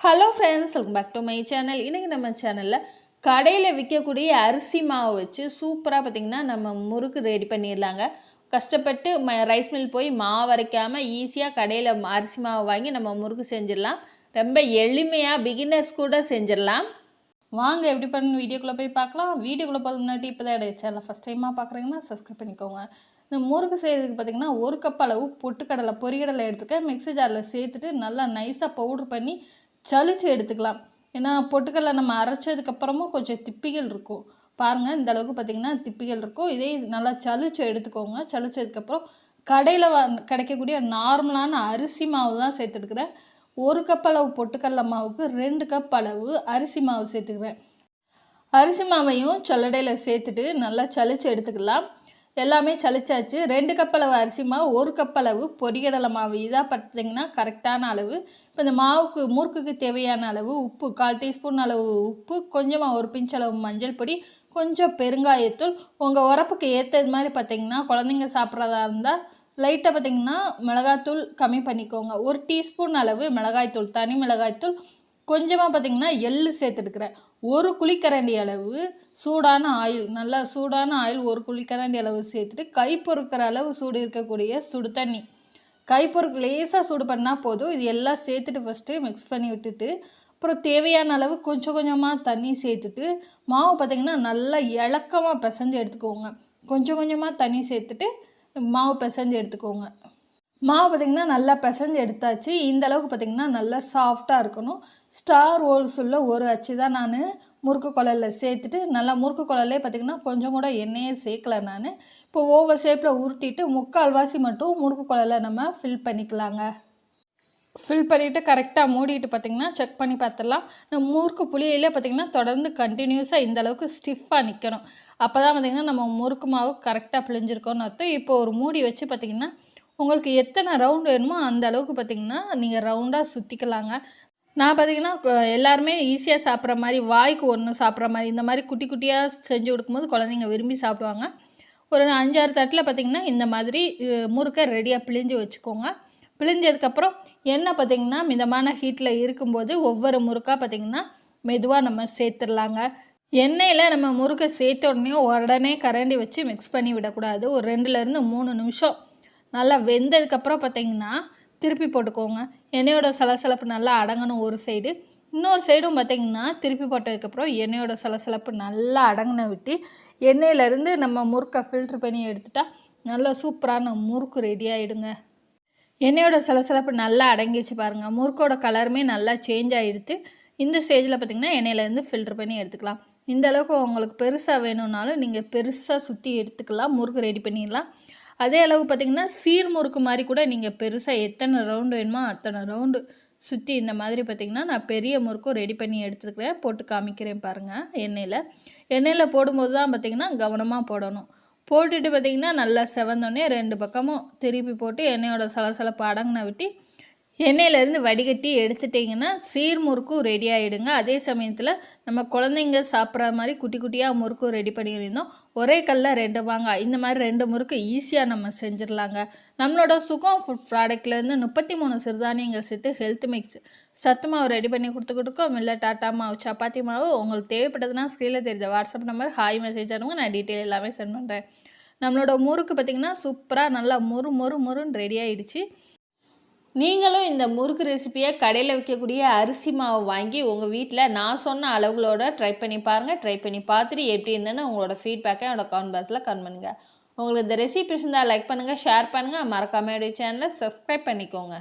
Hello friends welcome back to my channel இன்றைக்கி நம்ம சேனலில் கடையில் விற்கக்கூடிய அரிசி மாவு வச்சு சூப்பராக பார்த்திங்கன்னா நம்ம முறுக்கு ரெடி பண்ணிடலாங்க. கஷ்டப்பட்டு ம ரைஸ் மில் போய் மாவு அரைக்காமல் ஈஸியாக கடையில் அரிசி மாவு வாங்கி நம்ம முறுக்கு செஞ்சிடலாம். ரொம்ப எளிமையாக பிகினர்ஸ் கூட செஞ்சிடலாம். வாங்க எப்படி பண்ணு வீடியோக்குள்ளே போய் பார்க்கலாம். வீடியோக்குள்ளே போகிறது முன்னாடி இப்போ தான் சேனல் ஃபஸ்ட் டைமாக பார்க்குறீங்கன்னா சப்ஸ்கிரைப் பண்ணிக்கோங்க. இந்த முறுக்கு செய்கிறதுக்கு பார்த்திங்கன்னா ஒரு கப் அளவு பொட்டுக்கடலை பொரிகடலை எடுத்துக்க மிக்ஸி ஜாரில் சேர்த்துட்டு நல்லா நைஸாக பவுட்ரு பண்ணி சளிச்சு எடுத்துக்கலாம். ஏன்னா பொட்டுக்கடலை நம்ம அரைச்சதுக்கப்புறமும் கொஞ்சம் திப்பிகள் இருக்கும். பாருங்கள் இந்த அளவுக்கு பார்த்திங்கன்னா திப்பிகள் இருக்கும். இதே நல்லா சளிச்சு எடுத்துக்கோங்க. சளிச்சதுக்கப்புறம் கடையில் வ கிடைக்கக்கூடிய நார்மலான அரிசி மாவு தான் சேர்த்துருக்குறேன் ஒரு கப் அளவு பொட்டுக்கடலை மாவுக்கு ரெண்டு கப் அளவு அரிசி மாவு சேர்த்துக்கிறேன். அரிசி மாவையும் சல்லடையில் சேர்த்துட்டு நல்லா சலிச்சு எடுத்துக்கலாம். எல்லாமே சலிச்சாச்சு ரெண்டு கப் அளவு அரிசி மாவு ஒரு கப் அளவு பொடிகடலை மாவு. இதாக பார்த்திங்கன்னா கரெக்டான அளவு. இப்போ இந்த மாவுக்கு முறுக்குக்கு தேவையான அளவு உப்பு கால் டீஸ்பூன் அளவு உப்பு கொஞ்சமாக ஒரு பிஞ்ச் அளவு மஞ்சள் பொடி கொஞ்சம் பெருங்காயத்தூள். உங்கள் உரப்புக்கு ஏற்றது மாதிரி பார்த்திங்கன்னா குழந்தைங்க சாப்பிட்றதா இருந்தால் லைட்டாக பார்த்திங்கன்னா மிளகாய்த்தூள் கம்மி பண்ணிக்கோங்க. ஒரு டீஸ்பூன் அளவு மிளகாய்த்தூள் தனி மிளகாய்த்தூள். கொஞ்சமாக பார்த்திங்கன்னா எள்ளு சேர்த்துட்டுக்கிறேன். ஒரு குழிக்கரண்டி அளவு சூடான ஆயில் நல்லா சூடான ஆயில் ஒரு குழிக்கரண்டி அளவு சேர்த்துட்டு கை பொறுக்கிற அளவு சூடு இருக்கக்கூடிய சுடு தண்ணி. கை பொறுக்கு லேசாக சூடு பண்ணால் போதும். இது எல்லாம் சேர்த்துட்டு ஃபஸ்ட்டு மிக்ஸ் பண்ணி விட்டுட்டு அப்புறம் தேவையான அளவு கொஞ்சம் கொஞ்சமாக தண்ணி சேர்த்துட்டு மாவு பார்த்திங்கன்னா நல்லா இலக்கமாக பிசைஞ்சு எடுத்துக்கோங்க. கொஞ்சம் கொஞ்சமாக தண்ணி சேர்த்துட்டு மாவு பிசைஞ்சு எடுத்துக்கோங்க. மாவு பார்த்திங்கன்னா நல்லா பிசைஞ்சு எடுத்தாச்சு. இந்த அளவுக்கு பார்த்திங்கன்னா நல்லா சாஃப்டாக இருக்கணும். ஸ்டார் ஹோல்ஸ் உள்ள ஒரு அச்சு தான் நான். முறுக்கு குழலில் சேர்த்துட்டு நல்லா முறுக்கு குழலே பார்த்திங்கன்னா கொஞ்சம் கூட எண்ணெயே சேர்க்கல நான். இப்போ ஓவல் ஷேப்பில் உருட்டிட்டு முக்கால்வாசி மட்டும் முறுக்கு குழலை நம்ம ஃபில் பண்ணிக்கலாங்க. ஃபில் பண்ணிவிட்டு கரெக்டாக மூடிட்டு பார்த்திங்கன்னா செக் பண்ணி பார்த்துடலாம் நம்ம முறுக்கு புளியிலே பார்த்திங்கன்னா தொடர்ந்து கண்டினியூஸாக இந்த அளவுக்கு ஸ்டிஃபாக நிற்கணும் அப்போ தான் பார்த்திங்கன்னா நம்ம முறுக்கு மாவு கரெக்டாக பிழிஞ்சிருக்கோன்னு அர்த்தம். இப்போ ஒரு மூடி வச்சு பார்த்திங்கன்னா உங்களுக்கு எத்தனை ரவுண்டு வேணுமோ அந்த அளவுக்கு பார்த்திங்கன்னா நீங்கள் ரவுண்டாக சுற்றிக்கலாங்க நான் பார்த்திங்கன்னா எல்லாருமே ஈஸியாக சாப்பிட்ற மாதிரி வாய்க்கு ஒன்று சாப்பிட்ற மாதிரி இந்த மாதிரி குட்டி குட்டியாக செஞ்சு கொடுக்கும்போது குழந்தைங்க விரும்பி சாப்பிடுவாங்க. ஒரு அஞ்சாறு தட்டில் பார்த்திங்கன்னா இந்த மாதிரி முறுக்கை ரெடியாக பிழிஞ்சு வச்சுக்கோங்க. பிழிஞ்சதுக்கப்புறம் எண்ணெய் பார்த்திங்கன்னா மிதமான ஹீட்டில் இருக்கும்போது ஒவ்வொரு முறுக்காக பார்த்திங்கன்னா மெதுவாக நம்ம சேர்த்துடலாங்க. எண்ணெயில் நம்ம முறுக்கை சேர்த்த உடனே உடனே கரண்டி வச்சு மிக்ஸ் பண்ணி விடக்கூடாது. ஒரு ரெண்டுலேருந்து மூணு நிமிஷம் நல்லா வெந்ததுக்கப்புறம் பார்த்திங்கன்னா திருப்பி போட்டுக்கோங்க. எண்ணெயோட சலசலப்பு நல்லா அடங்கணும் ஒரு சைடு இன்னொரு சைடும் பார்த்திங்கன்னா திருப்பி போட்டதுக்கப்புறம் எண்ணெயோட சலசலப்பு நல்லா அடங்கின விட்டு எண்ணெயிலேருந்து நம்ம முறுக்கை ஃபில்ட்ரு பண்ணி எடுத்துட்டால் நல்லா சூப்பரான முறுக்கு ரெடி ஆகிடுங்க எண்ணெயோட சலசலப்பு நல்லா அடங்கிச்சு பாருங்கள் முறுக்கோட கலருமே நல்லா சேஞ்ச் ஆகிடுது இந்த ஸ்டேஜில் பார்த்திங்கன்னா எண்ணெயிலேருந்து ஃபில்ட்ரு பண்ணி எடுத்துக்கலாம். இந்த அளவுக்கு உங்களுக்கு பெருசாக வேணும்னாலும் நீங்கள் பெருசாக சுற்றி எடுத்துக்கலாம். முறுக்கு ரெடி பண்ணிடலாம். அதே அளவு பார்த்திங்கன்னா சீர் முறுக்கு மாதிரி கூட நீங்கள் பெருசாக எத்தனை ரவுண்டு வேணுமோ அத்தனை ரவுண்டு சுற்றி இந்த மாதிரி பார்த்திங்கன்னா நான் பெரிய முறுக்கும் ரெடி பண்ணி எடுத்துருக்கிறேன் போட்டு காமிக்கிறேன் பாருங்கள் எண்ணெயில். எண்ணெயில் போடும்போது தான் பார்த்திங்கன்னா கவனமாக போடணும். போட்டுட்டு பார்த்திங்கன்னா நல்லா செவந்தோடனே ரெண்டு பக்கமும் திருப்பி போட்டு எண்ணெயோட சலசலப்பு அடங்கின விட்டு எண்ணெயிலேருந்து வடிகட்டி எடுத்துட்டிங்கன்னா சீர் முறுக்கும் ரெடி ஆகிடுங்க அதே சமயத்தில் நம்ம குழந்தைங்க சாப்பிட்ற மாதிரி குட்டி குட்டியாக முறுக்கும் ரெடி பண்ணியிருந்தோம். ஒரே கல்லில் ரெண்டு வாங்க இந்த மாதிரி ரெண்டு முறுக்கு ஈஸியாக நம்ம செஞ்சிடலாங்க. நம்மளோட சுகம் ஃபுட் ப்ராடக்ட்லேருந்து முப்பத்தி மூணு சிறுதானியங்கள் சேர்த்து ஹெல்த் மிக்ஸ் சத்து மாவு ரெடி பண்ணி கொடுத்துக்கிட்டு இருக்கோம். இல்லை டாட்டா மாவு சப்பாத்தி மாவு. உங்களுக்கு தேவைப்பட்டதுன்னா ஸ்க்ரீனில் தெரிஞ்ச வாட்ஸ்அப் நம்பர் ஹாய் மெசேஜ் அனுங்க நான் டீட்டெயில் எல்லாமே சென்ட் பண்ணுறேன் நம்மளோட முறுக்கு பார்த்திங்கன்னா சூப்பராக நல்லா மொறு மொறு மொறுன்னு ரெடி ஆகிடுச்சு நீங்களும் இந்த முறுக்கு ரெசிப்பியை கடையில் விற்கக்கூடிய அரிசி மாவு வாங்கி உங்கள் வீட்டில் நான் சொன்ன அளவுகளோட ட்ரை பண்ணி பாருங்கள் ட்ரை பண்ணி பார்த்துட்டு எப்படி இருந்ததுன்னு உங்களோட ஃபீட்பேக்கை என்னோட கமெண்ட் பாக்ஸில் கமெண்ட் பண்ணுங்கள் உங்களுக்கு இந்த ரெசிபி இருந்தால் லைக் பண்ணுங்கள் ஷேர் பண்ணுங்கள் மறக்காமல் சேனலை சப்ஸ்கிரைப் பண்ணிக்கோங்க.